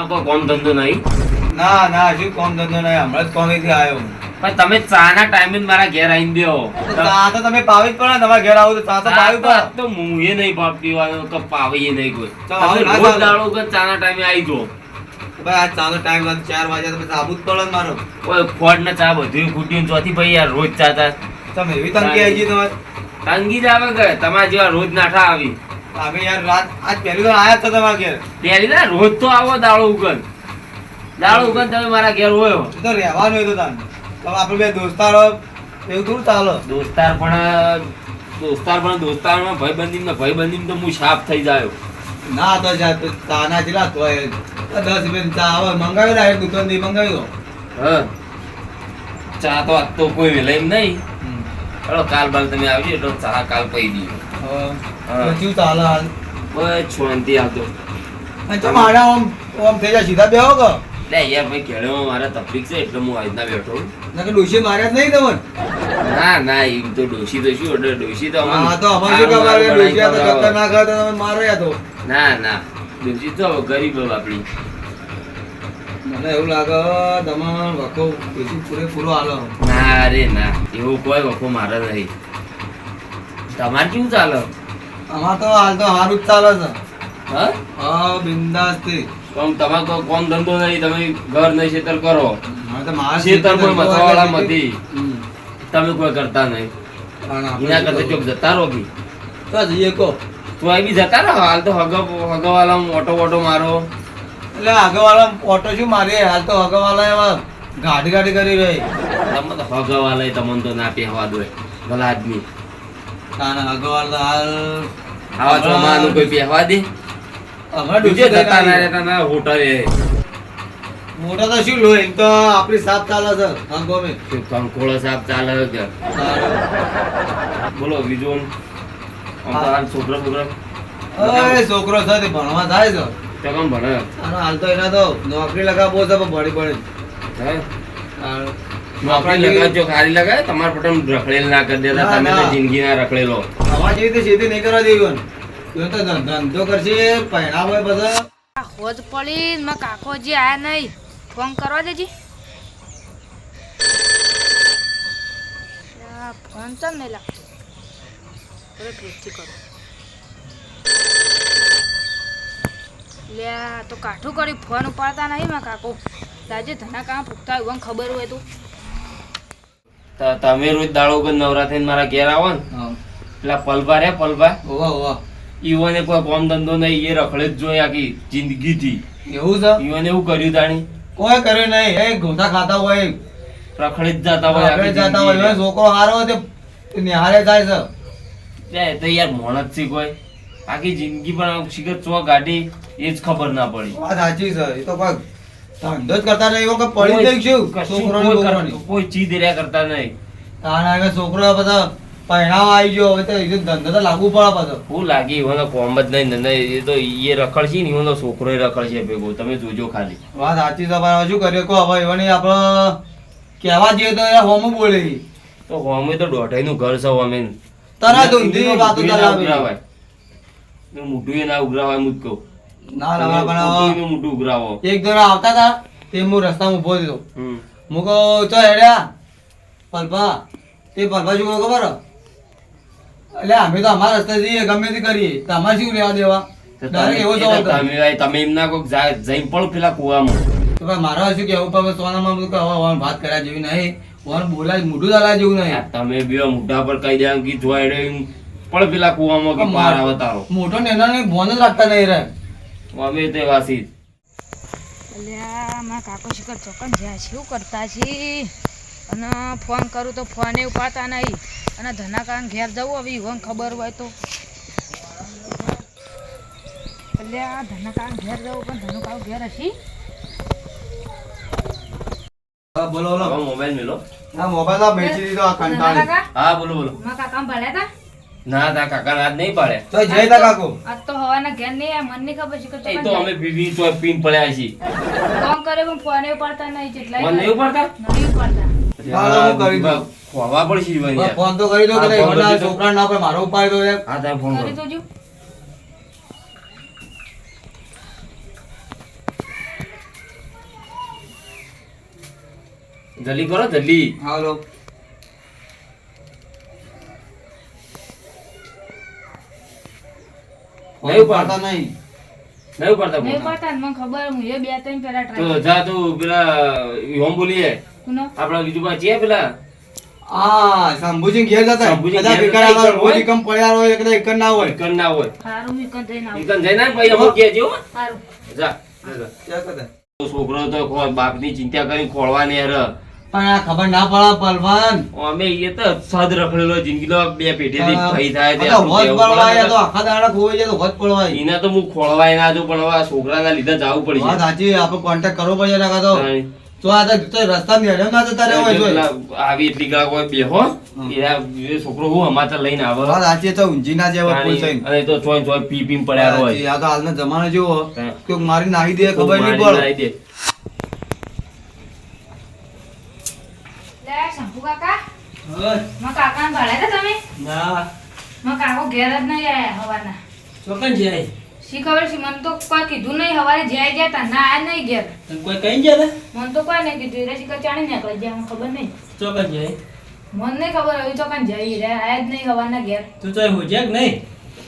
તમારે કોઈ કોમ ધંધો નહીં. ના ના હજુ કોમ ધંધો નહીં. હમણાં જ કોમેથી આવ્યો પણ તમે ચાના ટાઈમે મારા ઘેર આવીને દ્યો તો ચા તો તમે પાવી જ પડે ને ઘેર આવો તો ચા તો પાવી ચા પડે. તો હું એ નહીં પા- પીવાનો કે પાવીએ નહીં કોઈ. તમે રોજ દાડો કે ચાના ટાઈમે આવી જો ભાઈ આ ચાનો ટાઈમ લાગે ચાર વાગ્યા તો પછી આબુ જ પડે મારો. ઓય ફોડ ને ચા બધું ખૂટ્યું ચોથી ભાઈ યાર રોજ ચા ચા તમે એવી તંગી આવી ગઈ તમારે. તંગી જ આવે કે તમારા જેવા રોજ નાઠા આવી. અમે યાર રાત આજ પહેલી વાર આયા હતા તમારા ઘેર. પહેલી વાર? રોજ તો આવો દાળો ઉગન. દાળો ઉગન તમે મારા ઘેર હોય તો રહેવાનું હોય તો તાન તમે આપણે બે દોસ્તારો એવું થોડું ચાલો. દોસ્તાર પણ દોસ્તાર પણ દોસ્તારમાં ભાઈબંધી ને ભાઈબંધી તો હું સાફ થઈ જાયો. ના તો તાના જેટલા તો દસ રૂપિયા ચા આવે મંગાવી એક દુકાનથી મંગાવી દો. હ. ચા તો આજ તો કોઈ વેલે નહીં. ચલો કાલ બાલ તમે આવજો એટલે ચા કાલ પી દઈએ. કેવું ચાલે હાલ બસ શાંતિ આવતો આડા આમ આમ થઈ જાય સીધા બેહો કે? લે યાર ભાઈ ખેડવામાં મારે તકલીફ છે એટલે હું આજના બેઠો ના કે ડોશી માર્યા જ નહીં તમને? ના ના એમ તો ડોશી તો શું એટલે ડોશી તો હા તો અમારે શું ખબર ડોશી તો ના ખાય તમે મારો યા તો. ના ના ડોશી તો ગરીબ આપણી. મને એવું લાગે તમારો વખો બીજું પૂરેપૂરો હાલો. ના અરે ના. એવું કોઈ વખો મારે નહીં. તમારે કેવું ચાલે? અમાર તો હાલ તો સારું જ ચાલે છે. હા? હા બિંદાસથી કોમ તમારે તો કોમ ધંધો નહીં તમે ઘર નહીં ખેતર કરો. ખેતર કોઈ મથાવાળા જોવા તમે કોઈ કરતા નહીં. એના કરતા ચોક જતા રહો બી. તો જઈએ કો. તો એ બી જતા રહો. હાલ તો હગ હગવાલા ઓટો ઓટો મારો. એટલે આગળવાળા ઓટો શું મારી? હાલ તો આગળવાળા એવા ગાડી ગાડી કરી રહી. તમે તો હગવાલા તમને તો ના પહેવા દો ભલા આદમી. તાના તો હાલ આવા ચોમાનું કોઈ પહેવા દે? હમણાં બીજે જતા ના રહેતા ના હોટલે. મોટા તો શું લો એમ તો આપણી સાપ ચાલે છે હા મે. કંકોળો સાહેબ ચાલે કે બોલો બીજું આમ. તો છોકરો છોકરો છે ભણવા થાય છે. તો કેમ ભણે. હાલ તો એના તો નોકરી લગાવો છે પણ ભણી ભણી. નોકરી લગાવજો ખાલી લગાવે તમારે પટમ રખડેલ ના કરી દેતા તમે તો જિંદગી ના રખડેલો. આવા જેવી રીતે ખેતી નહીં કરવા દેવી તો ધંધો કરશે પહેણા હોય બધા. આ હોજ પડી ને કાકોજી આયા નહીં. ફોન કરવા દેજી. ફોન ચમ નહીં લાગતો કરો. લે તો કાઠું કરી ફોન ઉપાડતા નહીં માં કાકો. તાજે ધના કામ પૂછતા હોય ખબર હોય તું. તો તમે રોજ દાળો વગર નવરાત્રી મારા ઘેર આવો ને. પેલા પલભા રે પલભા? ઓવા ઓવા ઈવોને કોઈ કામ ધંધો નહીં એ રખડે જ જોઈ આખી જિંદગી થી એવું છે? ઈવોને એવું કર્યું તાણી? કોઈ કર્યું નહીં. એ ગોથા ખાતા હોય રખડે જ જતા હોય રખડે જતા હોય. છોકરો હારો તે નિહારે જાય છે. તો યાર મોણસ છે કોઈ. આખી જિંદગી પણ શિખર ચો કાઢી એ જ ખબર ના પડી. વાત સાચી છે એ તો કોઈ ધંધો જ કરતા નહીં કે પડી કોઈ- જઈશું છોકરો કોઈ ચીજ રહ્યા કરતા નહીં. તારા આગળ છોકરો બધા પહેણાવા આવી ગયો હવે તો એ ધંધો તો લાગુ પડે પાછો. હું લાગે કોમ જ નહીં ને નહીં, એ તો એ રખડશે ને ઈવોનો છોકરો રખડશે ભેગો તમે જોજો ખાલી. વાત સાચી છે હવે શું કહો હવે એવાની આપણે કહેવા જઈએ તો એ હોમ બોલે. તો અમે તો દોઢાઈનું ઘર છે અમે તરત ઊંધી એનું વાતો એ ના ચલાવે. ઉઘરાવાય. એનું મોઢું ના ઉઘરાવાય હું કહું. ના ના પણ મોઢું હવે એનું મોઢું ઉઘરાવો. એક દોરા આવતા હતા તે હું રસ્તામાં ઊભો થયો. હું કહું ચો હેડ્યા? પલભા તે પલભા શું કહું ખબર? એટલે અમે તો અમારા રસ્તે જઈએ ગમે તે કરીએ. તમારે શું લેવા દેવા? તમે- એમના કોક જા- પણ પેલા કુવામાં. તો ભાઈ મારે શું કેવું પણ સોનામાં બધું વાત કર્યા જેવી નહીં. વન બોલાય મોઢું ચાલ્યા જેવું નહીં. તમે બે મોઢા પર કહી દે કે જોઈ રે એમ. પણ પેલા કુવામાં કે પાર આવે તારો. મોટો નેના ને ભોન જ રાખતા નહીં રે. અમે તે વાસી. અલ્યા મારા કાકો શિકર ચોકન જ્યાં શું કરતા છે. અને ફોન કરું તો ફોને ઉપાતા નહીં. અને ધનાકાન ઘેર જવું હવે ઈવન ખબર હોય તો. અલ્યા ધનાકાન ઘેર જવું પણ ધનુકાન ઘેર હશી. બોલો બોલો. મોબાઈલ મેલો. હા મોબાઈલ આ બેચી દીધો આ કંટાળી. હા બોલો બોલો. મા કાકા ભળ્યા તા ના તા કાકા રાત નહીં પડે. તો જય તા કાકો. આ તો હવાના ઘેર નહીં આ મને ખબર છે કે તો અમે બીબી તો પીન પડ્યા છે કોમ કરે પણ ફોને ઉપાડતા નહીં જેટલા ફોન ઉપાડતા? નહીં ઉપાડતા. કરી દો છોકરા ના મારો ઉપાય દો હા ફોન કરી. દોજો. જલ્દી કરો જલ્દી. હાલો. નહીં પાડતા નહીં. નહીં પડતા નહીં. પડતા મને ખબર હું એ બે ત્રણ પેલા તો જા તું પેલા હોમ બોલીએ કુનો? આપણા બીજું પાસે છે પેલા? આ શંભુજી ઘેર જતા. રોજ પડ્યા હોય ના હોય. કણ ના હોય. સારું ભાઈ સારું જા જા, છોકરો તો બાપ બાપની ચિંતા કરી ખોળવાની હેર. પણ આ ખબર ના પડે પલવાન અમે એ તો સદ રખડેલો જિંદગીનો બે પેઢીથી આ ભઈ થાય તે તો હોજ પડવાય, તો આખા દાડા ખોવાઈ જાય તો હોજ પડવાય. એના તો હું ખોળવાય ના જો પણ છોકરાના લીધે જવું વાત પડશે સાચી, આપણે contact કરવો પડે ના તો. તો આ તો તો રસ્તામાં હેડ્યો ના જતા રહેવાય જોઈ. આવી એટલી ગાળ હોય બેહો એ છોકરો હું અમાચર લઈને આવે હા સાચી, તો ઊંઝી ના જેવો ફૂલ. થઈને. અને તો ચોય ચોય પી પી પડ્યા હોય આ તો હાલનો જમાનો જેવો. કે મારી નાહી દે ખબર નહીં પડે નાહી દે. લે શંભુ કાકા? માં કાકાને ભાડે તા તમે? ના. માં કાકો ઘેર જ નહીં આયા હવાના ચોકન જાય. શી ખબર છે મને તો કોઈ કીધું નહીં હવારે જ્યાં ગયા તા ના આ નહીં ઘેર. તને કોઈ કઈ ગયા મને તો કોઈ નહીં કીધું એટલે શીખર ચાણી નીકળી ગયા ખબર નહીં. ચોકન જાય. મને નહીં ખબર હવે તો કાંઈ જઈ રહ્યા આયા જ નહીં હવાના ઘેર. તું તો હું જેક નહીં?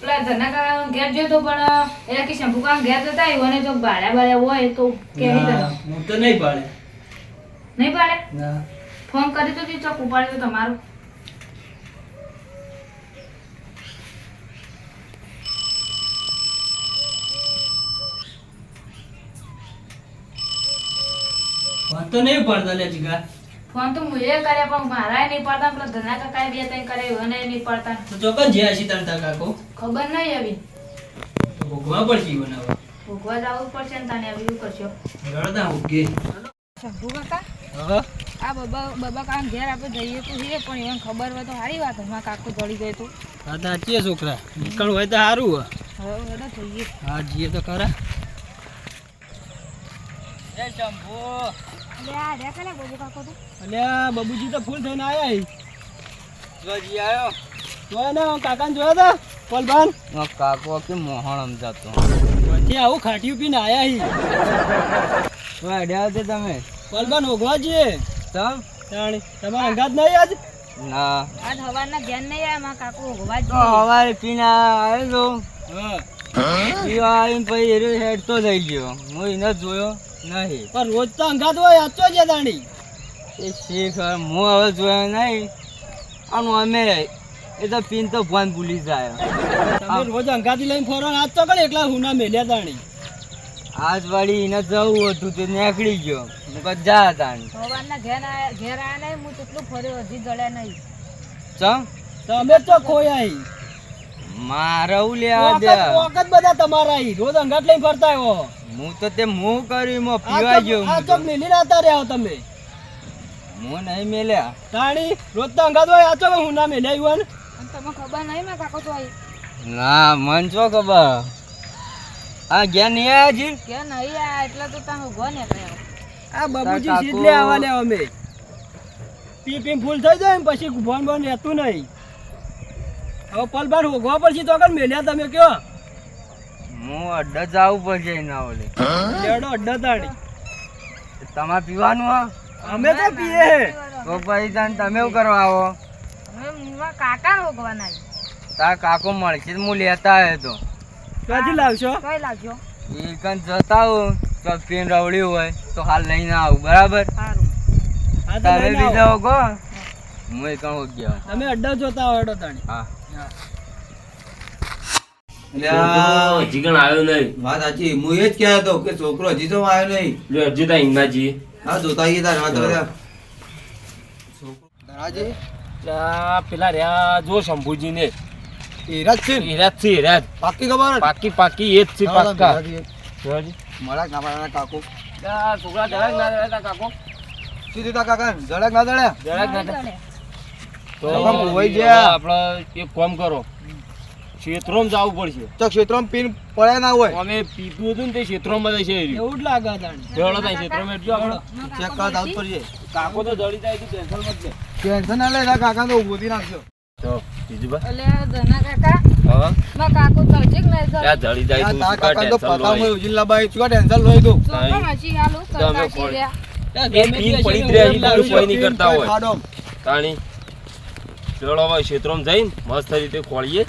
પેલા ધના કાકા ઘેર જોયો તો પણ એના કે શંભુ કાકા ઘેર જતા આવ્યો અને જો ભાડ્યા ભાડ્યા હોય તો કેવી હું તો નહીં પાડે નહીં ના. ફોન કરી તો ચોક ઉપાડી તો તમારું. તો નહીં પડતા લે જીગા. ફોન તો હું એ કર્યા પણ મારા નહીં પડતા પેલા ધના કાકા બે ત્રણ કર્યા અને નહીં પડતા તો ચોકન જ્યાં હશે તાર તાર કાકો. ખબર નહીં આવી. તો ભોગવા પડશે બનાવવા ભોગવા જવું પડશે ને તને આવી કરશો? રડતા ઉગે શંભુ કાકા? હા. આ બબા બબા કામ ઘેર આપણે જઈએ તો જઈએ પણ એને ખબર હોય તો સારી વાત હમણાં કાકો ચડી ગયો તો. હા તો સાચી છોકરા. નીકળવું હોય તો સારું હોય હવે બધા જઈએ. હા જઈએ તો ખરા. એ શંભુ. રે બબુ કાકો તો? અલ્યા બબુજી તો ફૂલ થઈને આયા હી. જોજી આયો. જોયા ને કાકાને જોયા તા? પલભાન કાકો કે મોહણ સમજાતો. પછી આવું ખાટીયું પીને આયા હી. વાડ્યા છે તમે? પલભાન ઓગવા જઈએ. તમ? તાણી તમારા અંગાત નહીં આજ? ના. આજ હવારના ઘેર નહીં આયા મારા કાકો ભોગવા તો હવારે પીને આવ્યો હા. પીવા આવીને પછી એરો હેડતો થઈ ગયો. હું એને જોયો નહીં. પણ રોજ તો અંગાત હોય છે તાણી. એ શીખ હું હવે જોયો નહીં. આનું અમે એ તો પીન તો ફોન ભૂલી જાય. તમે રોજ અંગાથી લઈને ફરો ને આજ તો કણ એકલા હુના મેલ્યા તાણી? આજ વાળી એને જવું હતું તે નીકળી ગયો. હું હતા ભગવાનના ઘેર આયા ઘેર આયા નહીં હું કેટલું ફર્યો હજી જળ્યા નહીં. ચમ? તમે તો ખોયા હી મારે હું લેવા દે? વખત વખત બધા તમારા હી રોજ અંગાટ લઈને ફરતા આવ્યો હું તો તે મું કર્યું મો પીવા ગયો આ તો. મેલી રાતા રહ્યા તમે. હું નહીં મેલ્યા. તાણી રોજ તો અંગાત હોય આચો હું ના મેલ્યા આવ્યો તમને ખબર નહીં મારા કાકો તો ના મન છો ખબર? આ ગયા નહીં આયા જી નહીં આયા એટલે તો તમે ઊભો ને આ બાબુજી. સીધલે આવવા લે અમે. પી પી ફૂલ થઈ જાય ને પછી ફોન બોન રહેતું નહીં. હવે પલભાર હોગવા પડશે તો આગળ મેલ્યા તમે કયો? હું અડ્ડા જવું પડશે એના ઓલે. લેડો અડ્ડા તાણી તમારે પીવાનું હા? અમે તો પીએ. તો પછી તાન તમે એવું કરવા આવો? કાકા ભોગવાના તાર કાકો મળશે હું લેતા આવ્યો તો. ક્યાંથી લાવશો? કઈ લાવજો. એ કન જતા હું. તો રવડ્યું હોય તો હાલ લઈને આવું બરાબર? તમે લઈને બી કો હું. એ કણ ગયો તમે અડ્ડા જોતા હોય અડો તાણી. હા. હજી કણ આવ્યો નહીં. વાત સાચી. હું એ જ કહેતો હતો કે છોકરો હજી તો આવ્યો નહીં. હજી તો હિંગનાજી હા જોતા આવીએ તાર વાત ધરાજી પેલા રહ્યા જો શંભુજી ને હીરા જ છે ને? હીરાજ છે હીરાજ. પાકી ખબર પાકી પાકી એ જ છે પાકા ધરાજી. મળા ના કાકો. આ છોકરા જરાક ના રહેતા કાકો. શું થયું કાકા? જડક ના જડે? જરાક ના રહેતા. તો મોવાઈ ગયા. આપણે એક કામ કરો. ક્ષેત્રોમાં જવું પડશે. તો ક્ષેત્રોમાં પીન પડે ના હોય? અમે પીધું હતું ને તે ક્ષેત્રોમાં બધા છે એવું જ લાગે તાણી થાય ક્ષેત્રોમાં એટલું આપણે ચેક કર આવું પડશે કાકો તો જડી જાય તું ટેન્શન મત લે ટેન્શન ના લે કાકા તો ઊભો થી નાખજો. તો બીજું બા? એટલે ધના કાકા. હા? કાકો? જાય તું કાકા માં બાઈ ટેન્શન હજી હાલું તમે પડી કોઈ નહીં કરતા હોય. તાણી ચલો હવે ક્ષેત્રમાં જઈને મસ્ત રીતે ખોળીએ.